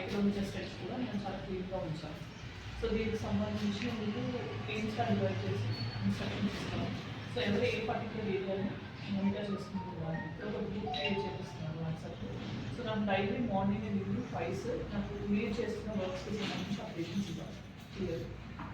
Five kilometre stretch కూడా నేను చాలా క్లీన్గా ఉంచాను. సో దీనికి సంబంధించి మీరు టీమ్స్గా డివైడ్ చేసి ఇన్స్ట్రక్షన్స్ ఇస్తాను. సో ఎవరు ఏ పర్టికులర్ ఏరియాని మానిటర్ చేసుకుంటున్నారు ఒక గ్రూప్ క్రియేట్ చేపిస్తున్నారు వాట్సాప్ సో నాకు daily morning and evening fives నాకు క్లియర్ చేస్తున్న వర్క్స్కి సంబంధించి అప్డేషన్స్ ఇవ్వాలి. క్లియర్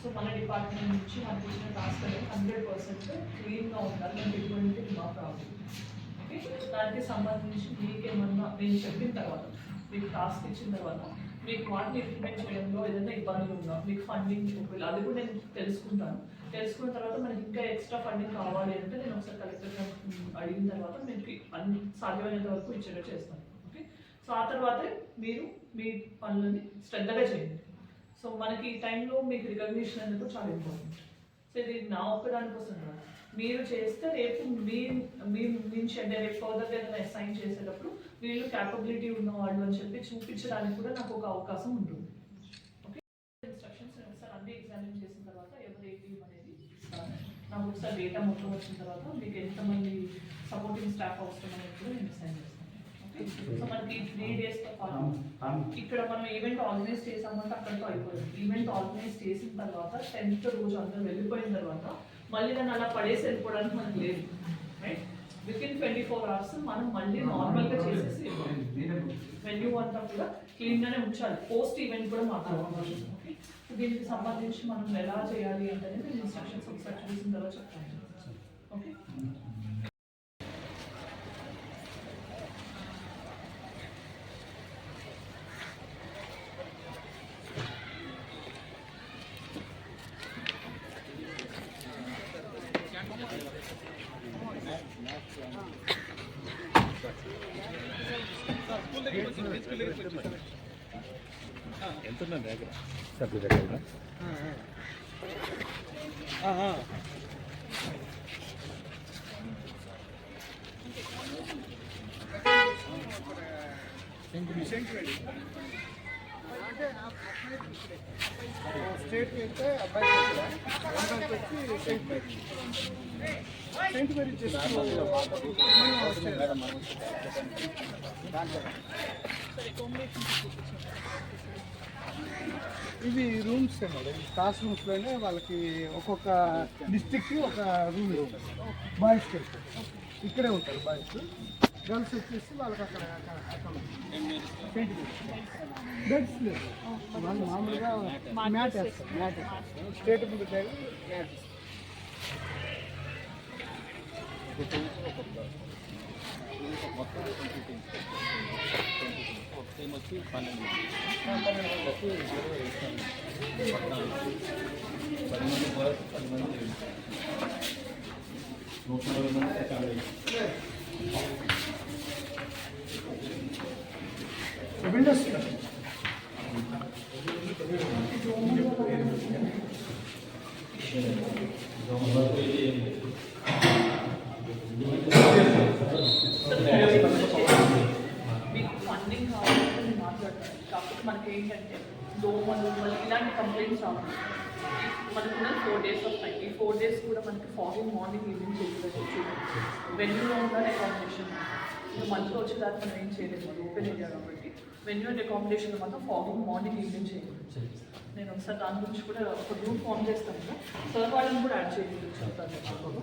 సో మన డిపార్ట్మెంట్ నుంచి మనకి ఇచ్చిన టాస్క్ అనేది హండ్రెడ్ పర్సెంట్ క్లీన్గా ఉండాలి. మనకి ఎటువంటి మా ప్రాబ్లం ఓకే దానికి సంబంధించి మీకేమన్నా నేను చెప్పిన తర్వాత మీకు టాస్క్ ఇచ్చిన తర్వాత మీకు వాటిని ఇంప్లిమెంట్ చేయడంలో ఏదైనా ఇబ్బందులు ఉందా? మీకు ఫండింగ్ ఒకవేళ అది కూడా నేను తెలుసుకుంటాను. తెలుసుకున్న తర్వాత మనకి ఇంకా ఎక్స్ట్రా ఫండింగ్ కావాలి అంటే నేను ఒకసారి కలెక్టర్ అడిగిన తర్వాత మీకు అన్ని సాధ్యమైనంత వరకు ఇచ్చేటట్టు చేస్తాను. ఓకే సో ఆ తర్వాతే మీరు మీ పనులని శ్రద్ధగా చేయండి. సో మనకి ఈ టైంలో మీకు రికగ్నిషన్ అనేది చాలా ఇంపార్టెంట్ సో ఇది నా ఒక్కదానికోసం కాదు. మీరు చేస్తే రేపు మీ మీ నుంచి అంటే రేపు ఫర్దర్గా ఏదైనా అసైన్ చేసేటప్పుడు వీళ్ళు క్యాపబిలిటీ ఉన్న వాళ్ళు అని చెప్పి చూపించడానికి కూడా నాకు ఒక అవకాశం ఉంటుంది. ఓకే ఇన్స్ట్రక్షన్స్ ఒకసారి అన్ని ఎగ్జామిన్ చేసిన తర్వాత ఎవరు ఏ అనేది ఇస్తాను నాకు ఒకసారి డేటా మొత్తం వచ్చిన తర్వాత మీకు ఎంతమంది సపోర్టింగ్ స్టాఫ్ అవసరం అనేది కూడా నేను అసైన్ చేస్తాను. ఓకే సో మనకి త్రీ పాటు ఇక్కడ మనం ఈవెంట్ ఆర్గనైజ్ చేసామంటే అక్కడితో అయిపోయింది ఈవెంట్ ఆర్గనైజ్ చేసిన తర్వాత టెన్త్ రోజు అందరూ వెళ్ళిపోయిన తర్వాత మళ్ళీ దాన్ని అలా పడేసి వెళ్ళిపోవడానికి మనకు లేదు. Right within twenty four hours మనం మళ్ళీ నార్మల్గా చేసేసి వెన్యూ అంతా కూడా క్లీన్గానే ఉంచాలి. పోస్ట్ ఈవెంట్ కూడా మాట్లాడుకోవాలి ఓకే దీనికి సంబంధించి మనం ఎలా చేయాలి అంటే నేను ఇన్స్ట్రక్షన్స్ ఒకసారి చూసిన తర్వాత చెప్తాను. ఓకే ఎంత ఉన్నది దగ్గర సబ్బు దగ్గర స్టేట్కి వెళ్తే అబ్బాయి అబ్బాయికి వచ్చి saint Mary saint Mary just ఇవి రూమ్స్ మేడం? క్లాస్ రూమ్స్లోనే వాళ్ళకి ఒక్కొక్క డిస్టిక్కి ఒక రూమ్ ఉంటుంది బాయ్స్కి ఇక్కడే ఉంటారు బాయ్స్ గర్ల్స్ వచ్చేసి వాళ్ళకి అక్కడ అక్కడ బెడ్స్ లేదు. వాళ్ళు మామూలుగా మ్యాట్ వేస్తారు. మ్యాట్ వేస్తారు. స్టేట్ ముందు మ్యాట్ వేస్తారు వచ్చి పన్నెండు పది మంది బాయ్స్ పది మంది నూట నలభై మంది అకామిడేషన్ విండోస్ మీకు ఫండింగ్ కావాలంటే నేను మాట్లాడతాను కాకపోతే మనకి ఏంటంటే దోమలు మళ్ళీ ఇలాంటి కంప్లైంట్స్ రావాలి మనకు ఫోర్ డేస్ ఆఫ్ టైం ఈ ఫోర్ డేస్ కూడా మనకి ఫాగింగ్ మార్నింగ్ ఈవినింగ్ చేసి వెన్యూలో ఉన్న అకామిడేషన్ ఇంకా మధ్యలో వచ్చేదాకా మనం ఏం చేయలేదు మనం ఓపెన్ ఏరియా కాబట్టి. వెన్యూ అండ్ అకామిడేషన్ మాత్రం ఫాగింగ్ మార్నింగ్ ఈవినింగ్ చేయాలి నేను ఒకసారి దాని గురించి కూడా ఒక గ్రూప్ ఫామ్ చేస్తాను కదా. సార్ వాళ్ళని కూడా యాడ్ చేయండి. చెప్తాను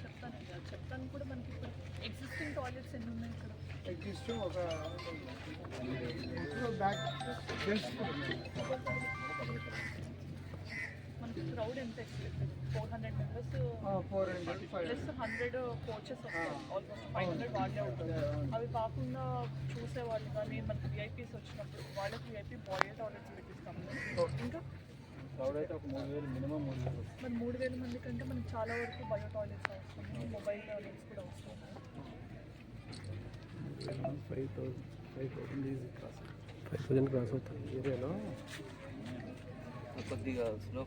చెప్తాను చెప్తాను కూడా మనకి ఇప్పుడు ఎగ్జిస్టింగ్ టాయిలెట్స్ ఎన్ని ఉన్నాయి ఇక్కడ ఎగ్జిస్టింగ్ ఒక బ్యాక్ మనకి క్రౌడ్ ఎంత ఎక్స్పెక్టెడ్ ఫోర్ హండ్రెడ్ మెంబర్స్ ఆ, four hundred five plus hundred coaches వస్తాయి ఆల్మోస్ట్ ఫైవ్ హండ్రెడ్ వాళ్ళే ఉంటుంది అవి కాకుండా చూసే వాళ్ళు కానీ మనకి విఐపీస్ వచ్చినప్పుడు వాళ్ళకి విఐపీ బాడీ టాయిలెట్స్ పెట్టిస్తాము ఇంకా క్రౌడ్ అయితే ఒక మూడు వేలు మినిమం మూడు వేలు వస్తుంది. మరి మూడు వేల మంది కంటే మనకి చాలా వరకు బయో టాయిలెట్స్ అవసరం మొబైల్ టాయిలెట్స్ కూడా అవసరం five thousand five thousand easy cross five thousand cross అవుతుంది ఏరియాలో కొద్దిగా స్లో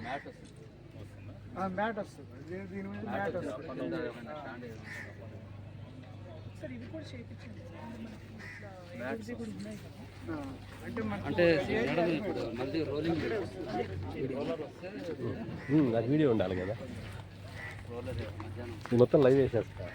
మ్యాట్ వస్తుంది. మ్యాట్ వస్తుంది. దీని- దీని మీద మ్యాట్ వస్తుంది. అంటే ఇప్పుడు మళ్ళీ రోలింగ్ అది వీడియో ఉండాలి కదా. మొత్తం లైవ్ వేసేస్తా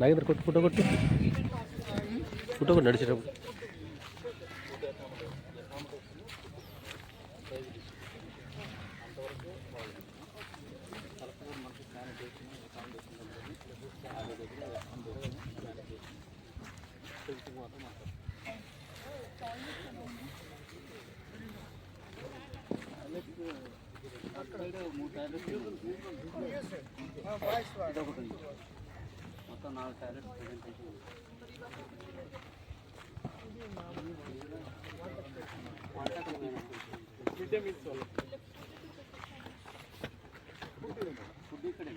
నాగేంద్ర కొట్టు ఫోటో కొట్టు. ఫోటో కొట్టు నడిచేటప్పుడు. మూడు టాయిలెట్స్ ఆ, బాయ్స్ వాడు. ఒకటి ఉంది మొత్తం నాలుగు టాయిలెట్స్ ప్రెజెంటేషన్ ఫుడ్ ఇక్కడే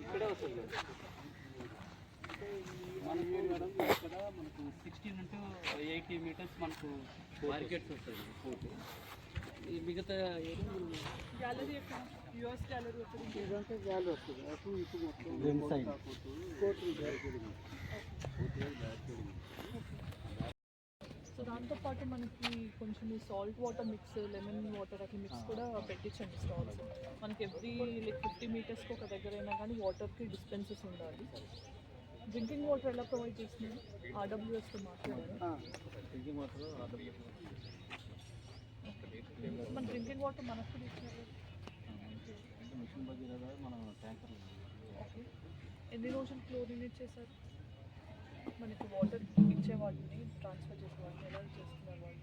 ఇక్కడే వస్తుంది. మనకు మేడం ఇక్కడ మనకు సిక్స్టీన్ ఇంటూ ఎయిటీ మీటర్స్ మనకు మార్కెట్స్ వస్తాయి ఫోటో ఈ మిగతా గ్యాలరీ ఎక్కడ యూఎస్ గ్యాలరీ ఎక్కడ ఉంది? ఇదంతా గాలి వస్తుంది అటు ఇటు మొత్తం రెండు సైడ్ కోట్లు గాలి. సో దాంతో పాటు మనకి కొంచెం salt water mix lemon water అట్లా మిక్స్ కూడా పెట్టించండి స్టాల్స్ మనకి ఎవ్రీ లైక్ ఫిఫ్టీ మీటర్స్కి ఒక దగ్గర అయినా కానీ వాటర్కి డిస్పెన్సెస్ ఉండాలి డ్రింకింగ్ వాటర్ ఎలా ప్రొవైడ్ చేస్తున్నారు ఆర్డబ్ల్యూఎస్తో మాట్లాడారు ఆ, డ్రింకింగ్ వాటర్ మన డ్రింకింగ్ వాటర్ మనకు కూడా ఇచ్చినారు భగీరథ మనం ట్యాంకర్ ఎన్ని రోజులు క్లోరినేట్ చేశారు మనకి వాటర్ ఇచ్చే వాటిని ట్రాన్స్ఫర్ చేసే వాళ్ళని ఎలా చేస్తున్నారు వాళ్ళు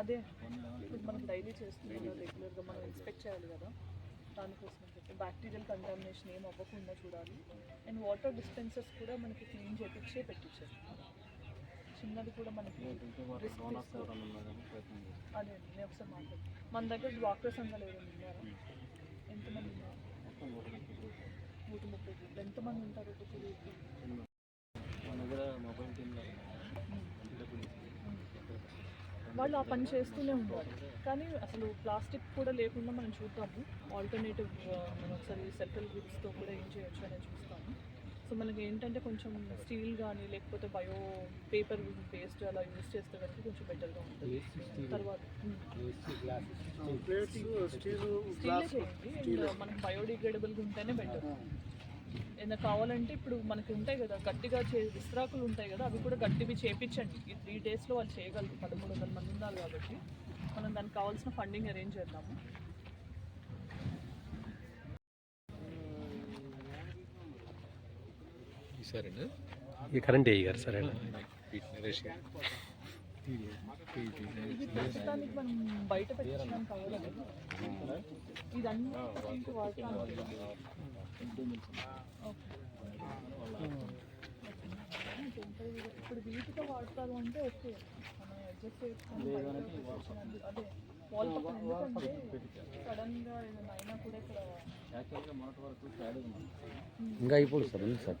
అదే ఇప్పుడు మనం డైలీ చేస్తున్నాం రెగ్యులర్గా మనం ఇన్స్పెక్ట్ చేయాలి కదా. దానికోసం బ్యాక్టీరియల్ కంటామినేషన్ ఏం అవ్వకుండా చూడాలి. అండ్ వాటర్ డిస్పెన్సర్స్ కూడా మనకి క్లీన్ చేపించే పెట్టించారు. చిన్నది కూడా మనకి అదే నేను ఒకసారి మాట్లాడు మన దగ్గర సంఘాలు ఎవరైనా ఉన్నారా? ఎంతమంది ఉన్నారు? నూట ముప్పై ఎంతమంది ఉంటారు వాళ్ళు ఆ పని చేస్తూనే ఉంటారు కానీ అసలు ప్లాస్టిక్ కూడా లేకుండా మనం చూద్దాము. ఆల్టర్నేటివ్ మనం ఒకసారి సెంట్రల్ గ్రూప్స్తో కూడా ఏం చేయొచ్చు అనేది చూస్తాము. సో మనకి ఏంటంటే కొంచెం స్టీల్ కానీ లేకపోతే బయో పేపర్ పేస్ట్ అలా యూజ్ చేస్తే కనుక కొంచెం బెటర్గా ఉంటుంది. తర్వాత స్టీల్ అండ్ మనకి బయోడిగ్రేడబుల్గా ఉంటేనే బెటర్ ఏదైనా కావాలంటే ఇప్పుడు మనకి ఉంటాయి కదా గట్టిగా చే విస్త్రాకులు ఉంటాయి కదా అవి కూడా గట్టివి చేపించండి. ఈ త్రీ డేస్లో వాళ్ళు చేయగలరు పదమూడు వందల మంది ఉన్నారు కాబట్టి. మనం దానికి కావాల్సిన ఫండింగ్ అరేంజ్ చేద్దాము. సరేనా ఈ కరెంట్ వేయి గారు సరే. నరేష్ గారు. ఇది ప్రస్తుతానికి మనం బయట ఇప్పుడు వీటితో వాడతారు అంటే ఓకే. అడ్జస్ట్. అదే. వాల్ పక్కన ఎందుకంటే సడన్గా ఏదైనా అయినా కూడా ఇక్కడ యాక్చువల్గా మొన్నటి వరకు ప్యాడ్ ఉంది ఇంకా అయిపోదు సార్ ఉంది సార్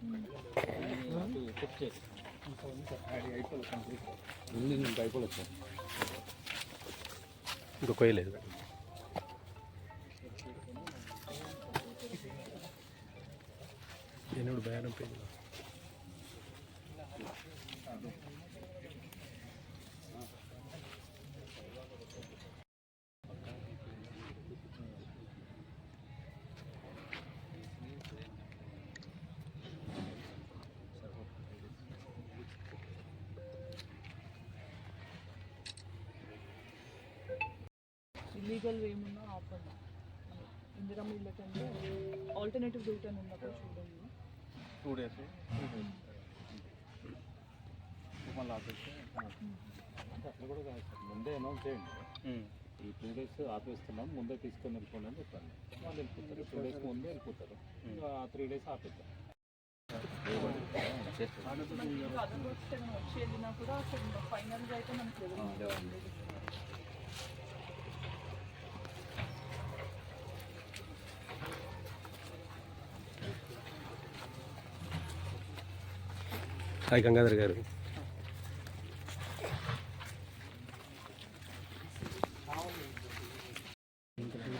చెక్ చేసి ఇంకా అయిపోలేదు సార్ ఇంకా కొయ్యలేదు ఎనుడు బయానం పేరు లీగల్ ఏమున్నా ఆపండి ఇందిరా ఇళ్ళకంటే ఆల్టర్నేటివ్ రూట్ అని ఉన్నప్పుడు చూడండి. టూ డేస్ మళ్ళీ ఆపేస్తే అట్లా కూడా కాదు సార్. ముందే అనౌన్స్ చేయండి. ఈ టూ డేస్ ఆపేస్తున్నాం ముందే తీసుకొని వెళ్ళిపోండి అని చెప్పండి వాళ్ళు వెళ్ళిపోతారు. టూ డేస్ ముందే వెళ్ళిపోతారు. ఇంకా త్రీ డేస్ ఆపేద్దాం. ఇంకా అదర్ వర్క్స్ ఏమైనా వచ్చి వెళ్ళినా కూడా అసలు ఫైనల్గా అయితే మనకి సాయి గంగాధర్ గారు.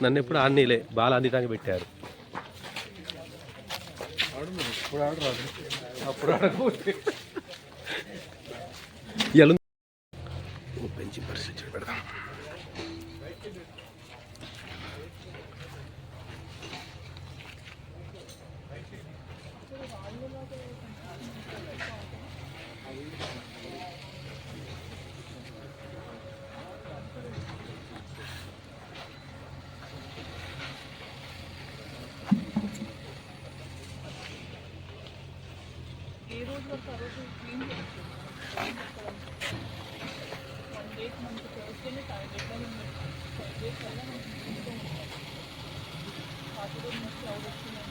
నన్ను ఎప్పుడు ఆడనీలే బాల అందిటానికి పెట్టారు. ఇప్పుడు ఆడరాదు. అప్పుడు ఆడకపోతే ఇవాళ పెంచి పరిస్థితి పెడదాం ఏ రోజు వరకు ఆ రోజు క్లీన్ చేస్తుంది వన్ డే మనకి థర్స్డేనే టైం డెడ్లైన్ ఉంది ఫైవ్ డేస్ వల్ల మనకి సాటర్డే నుంచి అవుట్ వచ్చింది